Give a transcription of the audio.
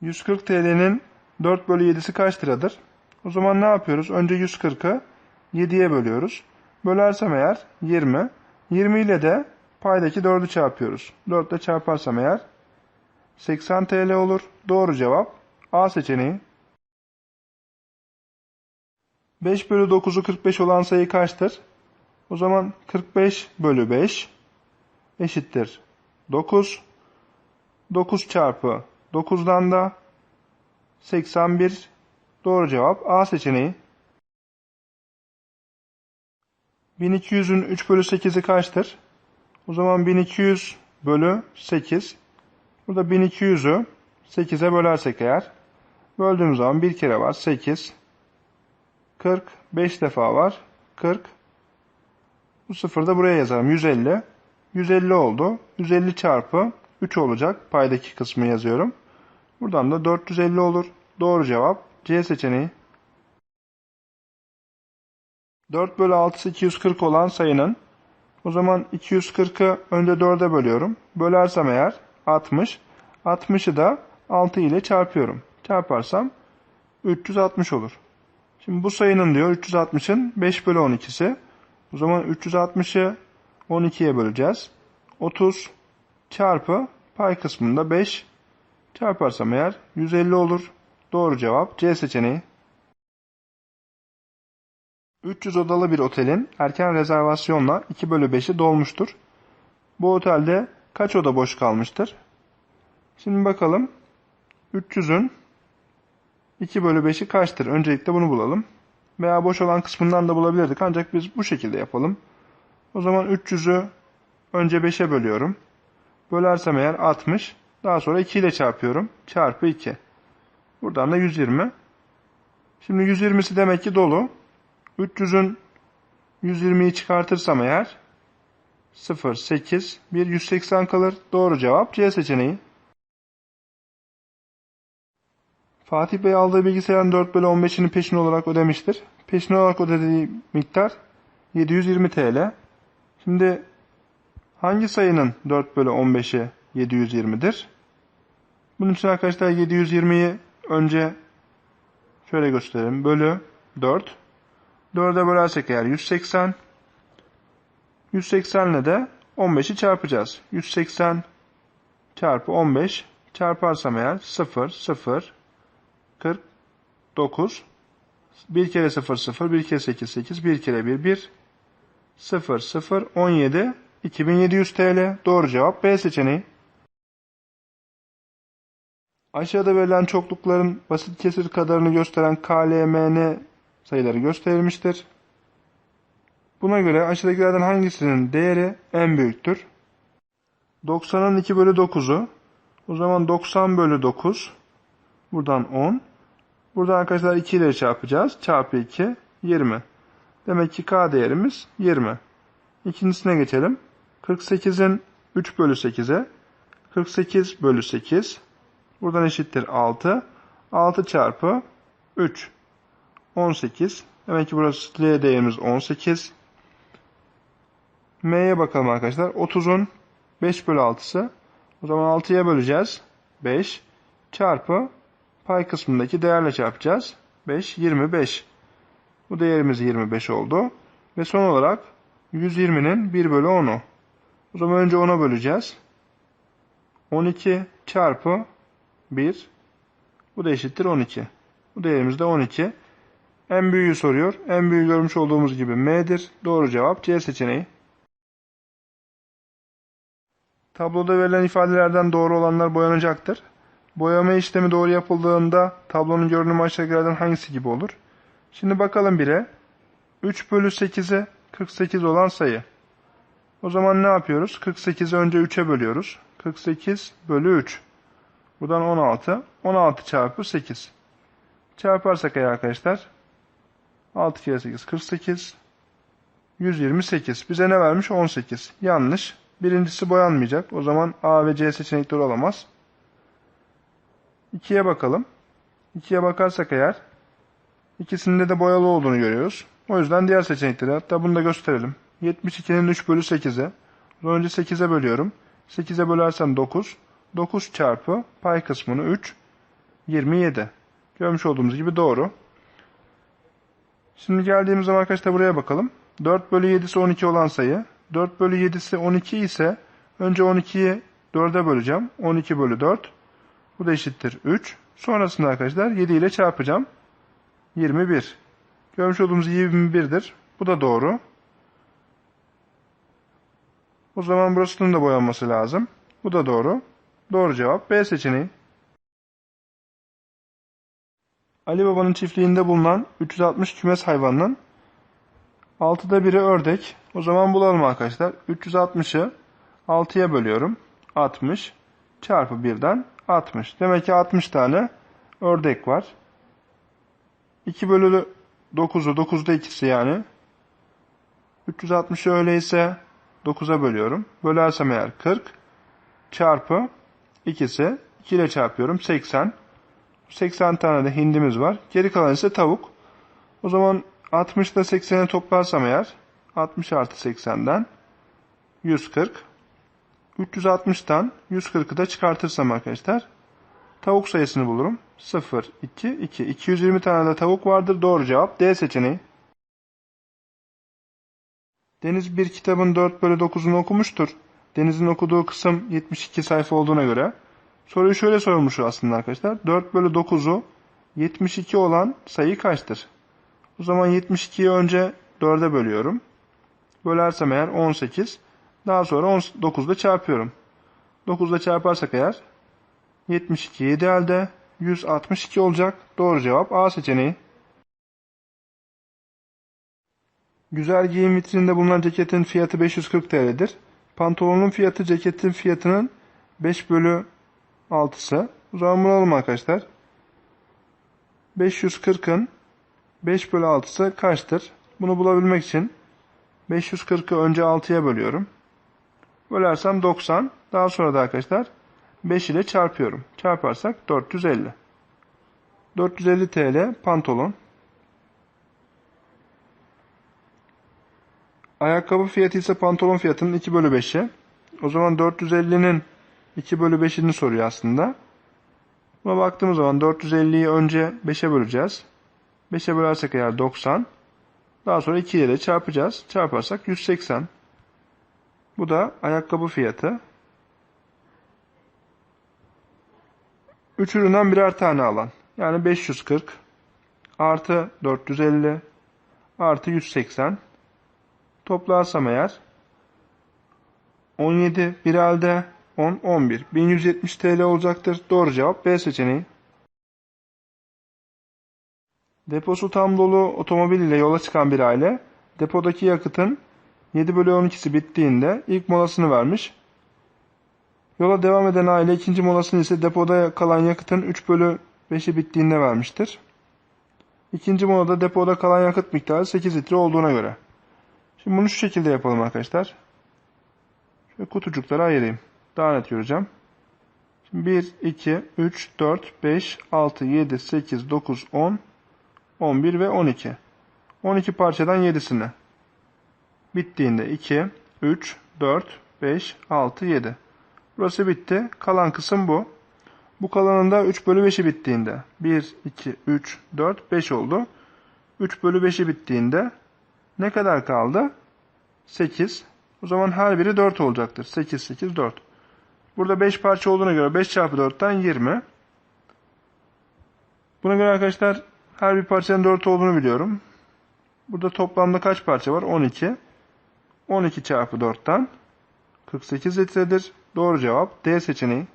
140 TL'nin 4 bölü 7'si kaç liradır? O zaman ne yapıyoruz? Önce 140'ı 7'ye bölüyoruz. Bölersem eğer 20. 20 ile de paydaki 4'ü çarpıyoruz. 4 ile çarparsam eğer 80 TL olur. Doğru cevap A seçeneği. 5 bölü 9'u 45 olan sayı kaçtır? O zaman 45 bölü 5 eşittir 9. 9 çarpı 9'dan da 81 doğru cevap A seçeneği. 1200'ün 3 bölü 8'i kaçtır? O zaman 1200 bölü 8. Burada 1200'ü 8'e bölersek eğer böldüğümüz zaman bir kere var 8. 40 5 defa var 40. Bu sıfırı da buraya yazarım 150. 150 oldu. 150 çarpı 3 olacak. Paydaki kısmı yazıyorum. Buradan da 450 olur. Doğru cevap C seçeneği. 4 bölü 6'sı 240 olan sayının o zaman 240'ı önce 4'e bölüyorum. Bölersem eğer 60. 60'ı da 6 ile çarpıyorum. Çarparsam 360 olur. Şimdi bu sayının diyor 360'ın 5 bölü 12'si. O zaman 360'ı 12'ye böleceğiz. 30 çarpı pay kısmında 5 çarparsam eğer 150 olur. Doğru cevap C seçeneği. 300 odalı bir otelin erken rezervasyonla 2 bölü 5'i dolmuştur. Bu otelde kaç oda boş kalmıştır? Şimdi bakalım. 300'ün 2 bölü 5'i kaçtır? Öncelikle bunu bulalım. Veya boş olan kısmından da bulabilirdik ancak biz bu şekilde yapalım. O zaman 300'ü önce 5'e bölüyorum. Bölersem eğer 60. Daha sonra 2 ile çarpıyorum. Çarpı 2. Buradan da 120. Şimdi 120'si demek ki dolu. 300'ün 120'yi çıkartırsam eğer 0, 8, 1, 180 kalır. Doğru cevap C seçeneği. Fatih Bey aldığı bilgisayarın 4 bölü 15'ini peşin olarak ödemiştir. Peşin olarak ödediği miktar 720 TL. Şimdi hangi sayının 4 bölü 15'i 720'dir? Bunun için arkadaşlar 720'yi önce şöyle gösterelim. Bölü 4. 4'e bölersek eğer 180. 180 ile de 15'i çarpacağız. 180 çarpı 15 çarparsam eğer 0, 0, 49. 1 kere 0, 0, 1 kere 8, 8, 1 kere 1, 1, 0, 0, 17, 2700 TL. Doğru cevap B seçeneği. Aşağıda verilen çoklukların basit kesir kadarını gösteren KLMN sayıları gösterilmiştir. Buna göre aşağıdakilerden hangisinin değeri en büyüktür? 90'ın 2 bölü 9'u. O zaman 90 bölü 9. Buradan 10. Burada arkadaşlar 2 ile çarpacağız. Çarpı 2 20. Demek ki K değerimiz 20. İkincisine geçelim. 48'in 3 bölü 8'e 48 bölü 8 buradan eşittir 6. 6 çarpı 3 18. Demek ki burası L değerimiz 18. M'ye bakalım arkadaşlar. 30'un 5 bölü 6'sı. O zaman 6'ya böleceğiz. 5 çarpı pay kısmındaki değerle çarpacağız. 5, 25. Bu değerimiz 25 oldu. Ve son olarak 120'nin 1 bölü 10'u. O zaman önce 10'a böleceğiz. 12 çarpı 1. Bu da eşittir 12. Bu değerimiz de 12. En büyüğü soruyor. En büyüğü görmüş olduğumuz gibi M'dir. Doğru cevap C seçeneği. Tabloda verilen ifadelerden doğru olanlar boyanacaktır. Boyama işlemi doğru yapıldığında tablonun görünümü aşağıdakilerden hangisi gibi olur? Şimdi bakalım bire. 3 bölü 8'e 48 olan sayı. O zaman ne yapıyoruz? 48'i önce 3'e bölüyoruz. 48 bölü 3. Buradan 16. 16 çarpı 8. Çarparsak eğer arkadaşlar 6 kere 8 48. 128. Bize ne vermiş? 18. Yanlış. Birincisi boyanmayacak. O zaman A ve C seçenekleri olamaz. 2'ye bakalım. 2'ye bakarsak eğer ikisinde de boyalı olduğunu görüyoruz. O yüzden diğer seçenekleri hatta bunu da gösterelim. 72'nin 3 bölü 8'e. Önce 8'e bölüyorum. 8'e bölersem 9. 9 çarpı pay kısmını 3. 27. Görmüş olduğumuz gibi doğru. Şimdi geldiğimiz zaman arkadaşlar buraya bakalım. 4 bölü 7'si 12 olan sayı. 4 bölü 7'si 12 ise önce 12'yi 4'e böleceğim. 12 bölü 4. Bu da eşittir 3. Sonrasında arkadaşlar 7 ile çarpacağım. 21. Görmüş olduğumuz 21'dir. Bu da doğru. O zaman burasının da boyanması lazım. Bu da doğru. Doğru cevap B seçeneği. Ali Baba'nın çiftliğinde bulunan 360 kümes hayvanının 6'da biri ördek. O zaman bulalım arkadaşlar. 360'ı 6'ya bölüyorum. 60 çarpı 1'den 60. Demek ki 60 tane ördek var. 2 bölü 9'u 9'da ikisi yani. 360'ı öyleyse 9'a bölüyorum. Bölersem eğer 40 çarpı ikisi 2 ile çarpıyorum 80. 80 tane de hindimiz var. Geri kalan ise tavuk. O zaman 60 ile 80'i toplarsam eğer 60 artı 80'den 140. 360'tan 140'ı da çıkartırsam arkadaşlar tavuk sayısını bulurum. 0, 2, 2. 220 tane de tavuk vardır. Doğru cevap D seçeneği. Deniz bir kitabın 4 bölü 9'unu okumuştur. Deniz'in okuduğu kısım 72 sayfa olduğuna göre soruyu şöyle sormuş aslında arkadaşlar. 4 bölü 9'u 72 olan sayı kaçtır? O zaman 72'yi önce 4'e bölüyorum. Bölersem eğer 18. Daha sonra 9'da çarpıyorum. 9'da çarparsak eğer 72 7 elde 162 olacak. Doğru cevap A seçeneği. Güzel giyim vitrininde bulunan ceketin fiyatı 540 TL'dir. Pantolonun fiyatı ceketin fiyatının 5 bölü 6'sı. O zaman bulalım arkadaşlar. 540'ın 5 bölü 6'sı kaçtır? Bunu bulabilmek için 540'ı önce 6'ya bölüyorum. Bölersem 90. Daha sonra da arkadaşlar 5 ile çarpıyorum. Çarparsak 450. 450 TL pantolon. Ayakkabı fiyatı ise pantolon fiyatının 2 bölü 5'i. O zaman 450'nin 2 bölü 5'ini soruyor aslında. Buna baktığımız zaman 450'yi önce 5'e böleceğiz. 5'e bölersek eğer 90. Daha sonra 2 ile çarpacağız. Çarparsak 180. Bu da ayakkabı fiyatı. 3 üründen birer tane alan. Yani 540 artı 450 artı 180 toplarsam eğer 17 bir elde 10 11 1170 TL olacaktır. Doğru cevap B seçeneği. Deposu tam dolu otomobil ile yola çıkan bir aile depodaki yakıtın 7 bölü 12'si bittiğinde ilk molasını vermiş. Yola devam eden aile ikinci molasını ise depoda kalan yakıtın 3 bölü 5'i bittiğinde vermiştir. İkinci molada depoda kalan yakıt miktarı 8 litre olduğuna göre. Şimdi bunu şu şekilde yapalım arkadaşlar. Şöyle kutucuklara ayırayım. Daha net göreceğim. Şimdi 1, 2, 3, 4, 5, 6, 7, 8, 9, 10, 11 ve 12. 12 parçadan 7'sini. Bittiğinde 2, 3, 4, 5, 6, 7. Burası bitti. Kalan kısım bu. Bu kalanın da 3 bölü 5'i bittiğinde. 1, 2, 3, 4, 5 oldu. 3 bölü 5'i bittiğinde ne kadar kaldı? 8. O zaman her biri 4 olacaktır. 8, 8, 4. Burada 5 parça olduğuna göre 5 çarpı 4'ten 20. Buna göre arkadaşlar her bir parçanın 4 olduğunu biliyorum. Burada toplamda kaç parça var? 12. 12 çarpı 4'ten 48 litredir. Doğru cevap D seçeneği.